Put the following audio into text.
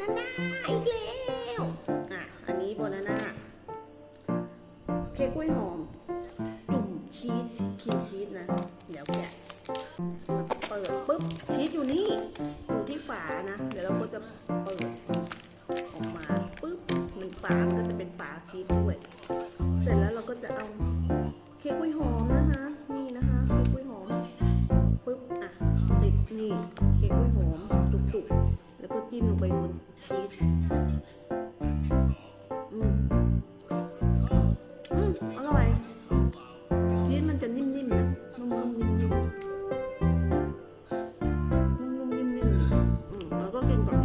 นาน่าอีกแล้วอะอันนี้โบนาน่าเค้กกล้วยหอม จุ่มชีสครีมชีสนะ เดี๋ยวแกะเปิดปุ๊บชีสอยู่นี่ อยู่ที่ฝานะ เดี๋ยวเราก็จะเปิดออกมาปุ๊บมันฝาก็จะเป็นฝาชีสด้วย เสร็จแล้วเราก็จะเอาเค้กกล้วยหอมนะคะ นี่นะคะเค้กกล้วยหอมปุ๊บอะติดนี่เค้กกล้วยหอมจุกๆแล้วก็ จิ้มลงไปบนชีสอืมอืมอร่อยชีสมันจะนิ่มๆนะนุ่มๆนิ่มๆนุ่มๆนิ่มๆแล้วก็กินกับ